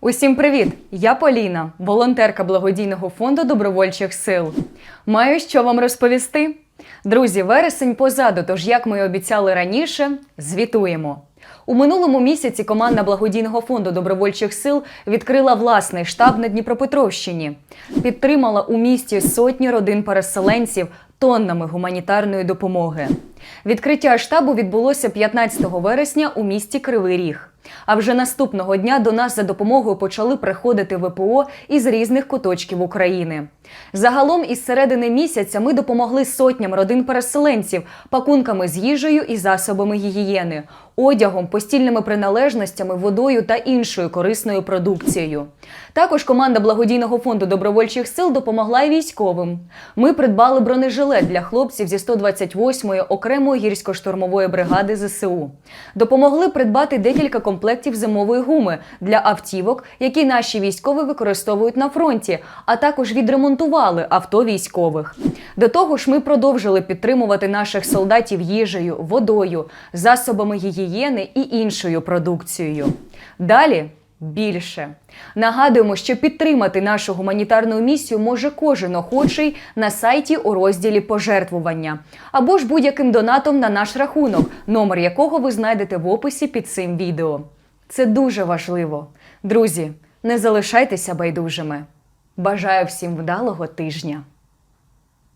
Усім привіт! Я Поліна, волонтерка благодійного фонду добровольчих сил. Маю що вам розповісти. Друзі, вересень позаду, тож, як ми і обіцяли раніше, звітуємо. У минулому місяці команда благодійного фонду добровольчих сил відкрила власний штаб на Дніпропетровщині, підтримала у місті сотні родин переселенців тоннами гуманітарної допомоги. Відкриття штабу відбулося 15 вересня у місті Кривий Ріг. А вже наступного дня до нас за допомогою почали приходити ВПО із різних куточків України. Загалом із середини місяця ми допомогли сотням родин переселенців пакунками з їжею і засобами гігієни, одягом, постільними приналежностями, водою та іншою корисною продукцією. Також команда благодійного фонду добровольчих сил допомогла й військовим. Ми придбали бронежилет для хлопців зі 128-ї окремої гірсько-штурмової бригади ЗСУ. Допомогли придбати декілька комплектів зимової гуми для автівок, які наші військові використовують на фронті, а також відремонтували авто військових. До того ж, ми продовжили підтримувати наших солдатів їжею, водою, засобами гігієни і іншою продукцією. Далі. Більше нагадуємо, що підтримати нашу гуманітарну місію може кожен охочий на сайті у розділі пожертвування або ж будь-яким донатом на наш рахунок, номер якого ви знайдете в описі під цим відео. Це дуже важливо. Друзі, не залишайтеся байдужими. Бажаю всім вдалого тижня!